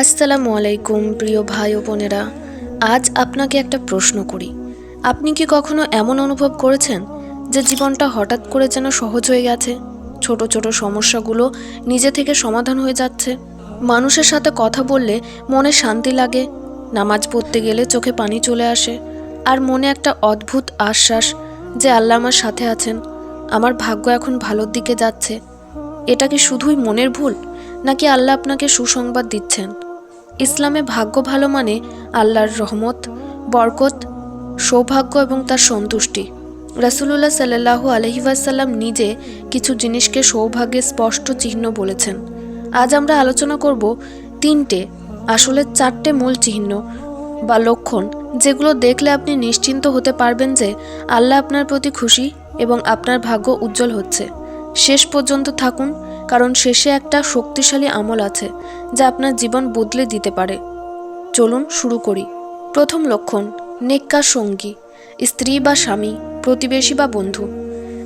আসসালামু আলাইকুম, প্রিয় ভাই ও বোনেরা। আজ আপনাকে একটা প্রশ্ন করি। আপনি কি কখনো এমন অনুভব করেছেন যে জীবনটা হঠাৎ করে যেন সহজ হয়ে গেছে? ছোট ছোট সমস্যাগুলো নিজে থেকে সমাধান হয়ে যাচ্ছে। মানুষের সাথে কথা বললে মনে শান্তি লাগে, নামাজ পড়তে গেলে চোখে পানি চলে আসে, আর মনে একটা অদ্ভুত আশ্বাস যে আল্লাহ আমার সাথে আছেন, আমার ভাগ্য এখন ভালোর দিকে যাচ্ছে। এটা কি শুধুই মনের ভুল, নাকি আল্লাহ আপনাকে সুসংবাদ দিচ্ছেন? ইসলামে ভাগ্য ভালো মানে আল্লাহর রহমত, বরকত, সৌভাগ্য এবং তার সন্তুষ্টি। রাসুলুল্লাহ সাল্লাহু আলহিবাসাল্লাম নিজে কিছু জিনিসকে সৌভাগ্যের স্পষ্ট চিহ্ন বলেছেন। আজ আমরা আলোচনা করব তিনটে, আসলে চারটে মূল চিহ্ন বা লক্ষণ, যেগুলো দেখলে আপনি নিশ্চিন্ত হতে পারবেন যে আল্লাহ আপনার প্রতি খুশি এবং আপনার ভাগ্য উজ্জ্বল হচ্ছে। শেষ পর্যন্ত থাকুন কারণ শেষে একটা শক্তিশালী আমল আছে, যা আপনার জীবন বদলে দিতে পারে। চলুন শুরু করি। প্রথম লক্ষণ, নেককার সঙ্গী, স্ত্রী বা স্বামী, প্রতিবেশী বা বন্ধু।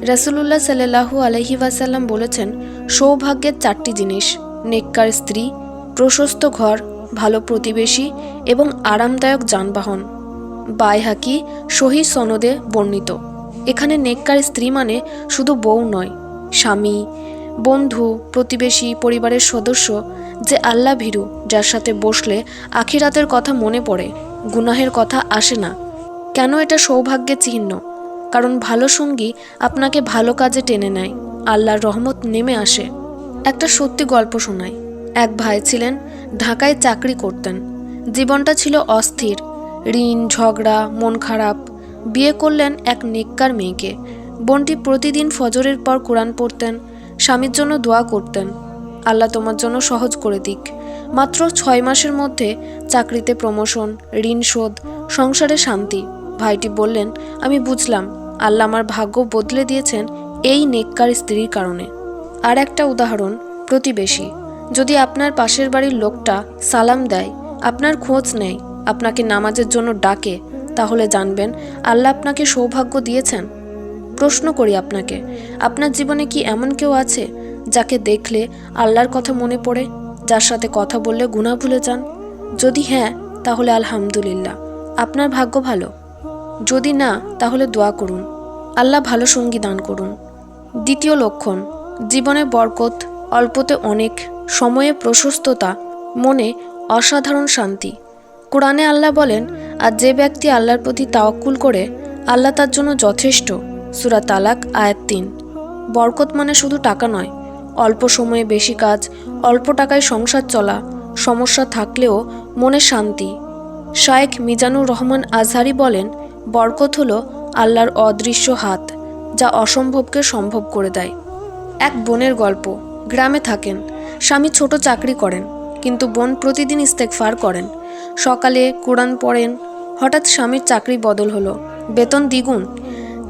রাসুলুল্লাহ সাল্লাহু আলহি ওয়াসাল্লাম বলেছেন, সৌভাগ্যের চারটি জিনিস, নেককার স্ত্রী, প্রশস্ত ঘর, ভালো প্রতিবেশী এবং আরামদায়ক যানবাহন। বাইহাকি, সহি সনদে বর্ণিত। এখানে নেককার স্ত্রী মানে শুধু বউ নয়, স্বামী বন্ধু, প্রতিবেশী, পরিবারের সদস্য যে আল্লাহ ভীরু, যার সাথে বসলে আখিরাতের কথা মনে পড়ে, গুনাহের কথা আসে না। কেন এটা সৌভাগ্যের চিহ্ন? কারণ ভালো সঙ্গী আপনাকে ভালো কাজে টেনে নেয়, আল্লাহর রহমত নেমে আসে। একটা সত্যি গল্প শোনায় এক ভাই ছিলেন, ঢাকায় চাকরি করতেন। জীবনটা ছিল অস্থির। ঋণ, ঝগড়া, মন খারাপ। বিয়ে করলেন এক নেককার মেয়েকে। বোনটি প্রতিদিন ফজরের পর কোরআন পড়তেন স্বামীর জন্য দোয়া করতেন। আল্লাহ তোমার জন্য সহজ করে দিক। মাত্র ছয় মাসের মধ্যে চাকরিতে প্রমোশন, ঋণ শোধ, সংসারে শান্তি। ভাইটি বললেন, আমি বুঝলাম, আল্লাহ আমার ভাগ্য বদলে দিয়েছেন এই নেককার স্ত্রীর কারণে। আর একটা উদাহরণ, প্রতিবেশী। যদি আপনার পাশের বাড়ির লোকটা সালাম দেয়, আপনার খোঁজ নেয়, আপনাকে নামাজের জন্য ডাকে, তাহলে জানবেন, আল্লাহ আপনাকে সৌভাগ্য দিয়েছেন। প্রশ্ন করি আপনাকে, আপনার জীবনে কি এমন কেউ আছে যাকে দেখলে আল্লাহর কথা মনে পড়ে, যার সাথে কথা বললে গুণা ভুলে যান? যদি হ্যাঁ তাহলে আলহামদুলিল্লাহ। আপনার ভাগ্য ভালো। যদি না, তাহলে দোয়া করুন। আল্লাহ ভালো সঙ্গী দান করুন। দ্বিতীয় লক্ষণ, জীবনে বরকত, অল্পতে অনেক, সময়ে প্রশস্ততা, মনে অসাধারণ শান্তি। কোরআনে আল্লাহ বলেন, আর যে ব্যক্তি আল্লাহর প্রতি তাওয়াক্কুল করে, আল্লাহ তার জন্য যথেষ্ট। সুরা তালাক, আয়াত তিন। বরকত মানে শুধু টাকা নয়, অল্প সময়ে বেশি কাজ, অল্প টাকায় সংসার চলা, সমস্যা থাকলেও মনে শান্তি। শায়েখ মিজানুর রহমান আজহারি বলেন, বরকত হলো আল্লাহর অদৃশ্য হাত, যা অসম্ভবকে সম্ভব করে দেয়। এক বোনের গল্প, গ্রামে থাকেন, স্বামী ছোট চাকরি করেন, কিন্তু বোন প্রতিদিন ইস্তেকফার করেন। সকালে কোরআন পড়েন, হঠাৎ স্বামীর চাকরি বদল হলো, বেতন দ্বিগুণ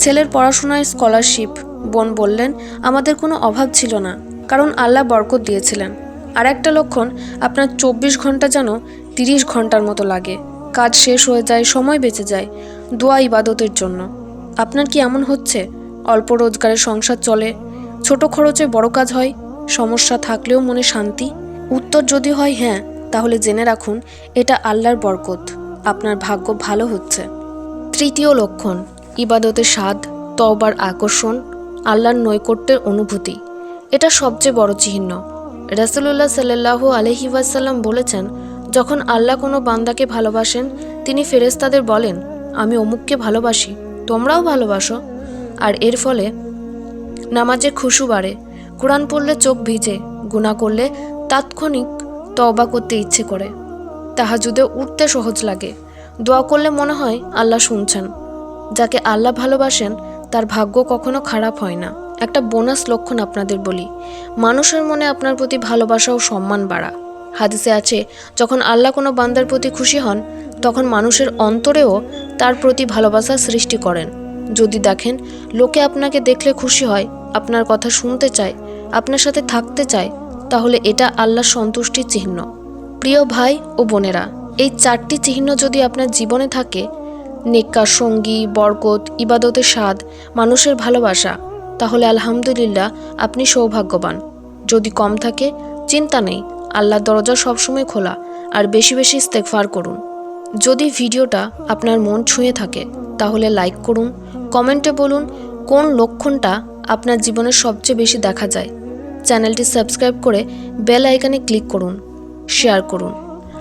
ছেলের পড়াশোনায় স্কলারশিপ। বোন বললেন, আমাদের কোনো অভাব ছিল না, কারণ আল্লাহ বরকত দিয়েছিলেন। আর একটা লক্ষণ, আপনার চব্বিশ ঘণ্টা যেন তিরিশ ঘণ্টার মতো লাগে। কাজ শেষ হয়ে যায়, সময় বেঁচে যায়। দোয়া ইবাদতের জন্য। আপনার কি এমন হচ্ছে? অল্প রোজগারে সংসার চলে, ছোট খরচে বড় কাজ হয়, সমস্যা থাকলেও মনে শান্তি? উত্তর যদি হয় হ্যাঁ তাহলে জেনে রাখুন, এটা আল্লাহর বরকত। আপনার ভাগ্য ভালো হচ্ছে। তৃতীয় লক্ষণ ইবাদতের স্বাদ, তওবার আকর্ষণ, আল্লাহর নৈকট্যের অনুভূতি, এটা সবচেয়ে বড় চিহ্ন। রাসুলুল্লাহ সাল্লাহ আলহি ওয়াসাল্লাম বলেছেন, যখন আল্লাহ কোনো বান্দাকে ভালোবাসেন, তিনি ফেরেস্তাদের বলেন, আমি অমুককে ভালোবাসি, তোমরাও ভালোবাসো। আর এর ফলে নামাজে খুশু বাড়ে, কোরআন পড়লে চোখ ভিজে গুণা করলে তাৎক্ষণিক তওবা করতে ইচ্ছে করে। তাহাজুদে উঠতে সহজ লাগে। দোয়া করলে মনে হয় আল্লাহ শুনছেন। যাকে আল্লাহ ভালোবাসেন, তার ভাগ্য কখনো খারাপ হয় না। একটা বোনাস লক্ষণ আপনাদের বলি। মানুষের মনে আপনার প্রতি ভালোবাসা ও সম্মান বাড়া। হাদিসে আছে, যখন আল্লাহ কোনো বান্দার প্রতি খুশি হন, তখন মানুষের অন্তরেও তার প্রতি ভালোবাসা সৃষ্টি করেন। যদি দেখেন, লোকে আপনাকে দেখলে খুশি হয়, আপনার কথা শুনতে চায়, আপনার সাথে থাকতে চায়, তাহলে এটা আল্লাহর সন্তুষ্টির চিহ্ন। প্রিয় ভাই ও বোনেরা, এই চারটি চিহ্ন যদি আপনার জীবনে থাকে নেককার সঙ্গী, বরকত, ইবাদতের স্বাদ, মানুষের ভালোবাসা, তাহলে আলহামদুলিল্লাহ আপনি সৌভাগ্যবান। যদি কম থাকে, চিন্তা নেই, আল্লাহর দরজা সবসময় খোলা, আর বেশি বেশি ইস্তেকফার করুন। যদি ভিডিওটা আপনার মন ছুঁয়ে থাকে, তাহলে লাইক করুন, কমেন্টে বলুন কোন লক্ষণটা আপনার জীবনে সবচেয়ে বেশি দেখা যায়। চ্যানেলটি সাবস্ক্রাইব করে বেল আইকনে ক্লিক করুন, শেয়ার করুন।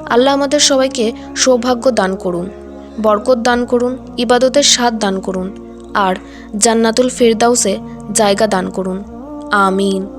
আল্লাহ আমাদের সবাইকে সৌভাগ্য দান করুন। বরকত দান করুন ইবাদতের স্বাদ দান করুন আর জান্নাতুল ফেরদাউসে জায়গা দান করুন। আমিন।